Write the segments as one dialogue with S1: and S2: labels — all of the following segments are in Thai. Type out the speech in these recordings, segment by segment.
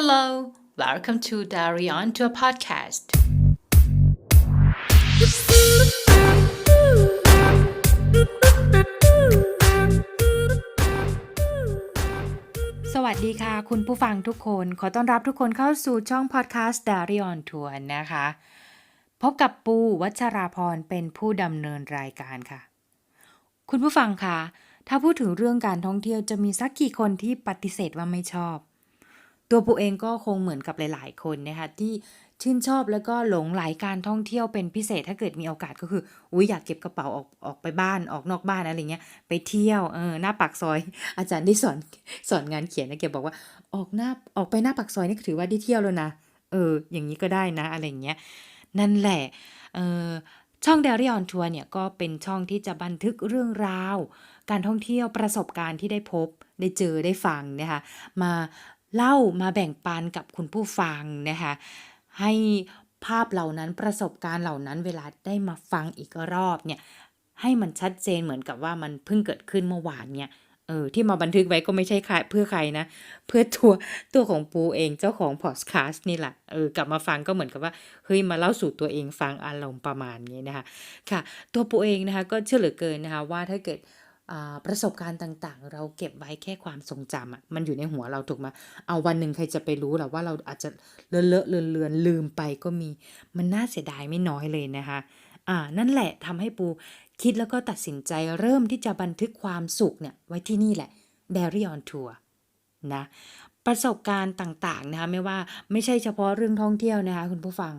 S1: Hello, welcome to Diary on to a podcast.
S2: สวัสดีค่ะ คุณผู้ฟังทุกคน ขอต้อนรับทุกคนเข้าสู่ช่องพอดแคสต์ Diary on Tour นะคะ พบกับปูวัชราพรเป็นผู้ดำเนินรายการค่ะ คุณผู้ฟังคะถ้าพูดถึงเรื่องการท่องเที่ยวจะมีสักกี่คนที่ปฏิเสธว่าไม่ชอบ ตัวปูเองก็คงเหมือนกับหลาย ๆ คนนะคะที่ชื่นชอบแล้วก็หลงไหลการท่องเที่ยวเป็นพิเศษถ้าเกิดมีโอกาสก็คืออุ้ยอยากเก็บกระเป๋าออกออกไปบ้านออกนอกบ้านอะไรเงี้ยไปเที่ยวเออหน้าปากซอย อาจารย์ที่สอนสอนงานเขียนนะเก็บบอกว่าออกหน้าออกไปหน้าปากซอยนี่ถือว่าได้เที่ยวแล้วนะเออ อย่างนี้ก็ได้นะอะไรเงี้ยนั่นแหละเออช่อง Diary on Tour เนี่ยก็เป็นช่องที่จะบันทึกเรื่องราว การท่องเที่ยวประสบการณ์ที่ได้พบได้เจอได้ฟังนะคะมา เล่ามาแบ่งปันกับคุณผู้ฟังนะคะให้ภาพเหล่านั้นประสบการณ์เหล่านั้นเวลาได้มาฟังอีกรอบเนี่ยให้มันชัดเจนเหมือนกับว่ามันเพิ่งเกิดขึ้นเมื่อวานเนี่ยเออที่มาบันทึกไว้ก็ไม่ใช่ใครเพื่อใครนะ เพื่อตัวตัวของปูเองเจ้าของพอดแคสต์นี่แหละเออกลับมาฟังก็เหมือนกับว่าเฮ้ยมาเล่าสู่ตัวเองฟังอารมณ์ประมาณนี้นะคะค่ะ ตัวปูเองนะคะก็เชื่อเหลือเกินนะคะว่าถ้าเกิด ประสบการณ์ต่างๆ เราเก็บไว้แค่ความทรงจำอะมันอยู่ในหัวเราถูกไหมเอาวันหนึ่งใครจะไปรู้หรอว่าเราอาจจะเลอะเลอะเลือนเลือนลืมไปก็มี มันน่าเสียดายไม่น้อยเลยนะคะอ่านั่นแหละทำให้ปูคิดแล้วก็ตัดสินใจเริ่มที่จะบันทึกความสุขเนี่ยไว้ที่นี่แหละ Diary on Tour นะประสบการณ์ต่างๆนะคะไม่ว่าไม่ใช่เฉพาะเรื่องท่องเที่ยวนะคะคุณผู้ฟัง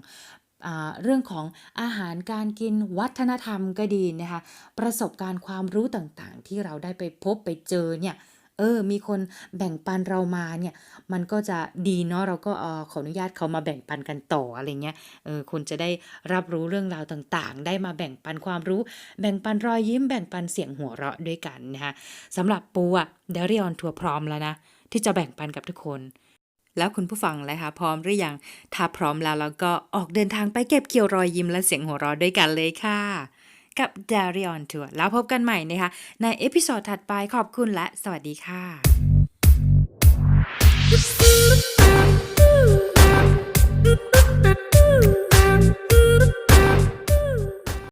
S2: เรื่องของอาหารการกินวัฒนธรรมก็ดีนะคะประสบการณ์ความรู้ต่างๆ ที่เราได้ไปพบไปเจอเนี่ยเออ มีคนแบ่งปันเรามาเนี่ย มันก็จะดีเนาะ เราก็เออขออนุญาตเขามาแบ่งปันกันต่ออะไรเงี้ย เออคนจะได้รับรู้เรื่องราวต่างๆ ได้มาแบ่งปันความรู้ แบ่งปันรอยยิ้ม แบ่งปันเสียงหัวเราะด้วยกันนะคะสำหรับปูอะเดริออนทัวร์พร้อมแล้วนะ ที่จะแบ่งปันกับทุกคน แล้วคุณผู้ฟังล่ะคะพร้อมหรือยัง ถ้าพร้อมแล้วเราก็ออกเดินทางไปเก็บเกี่ยวรอยยิ้มและเสียงหัวเราะด้วยกันเลยค่ะ กับ Diary on Tour แล้วพบกันใหม่นะคะในเอพิโซดถัดไปขอบคุณและสวัสดีค่ะ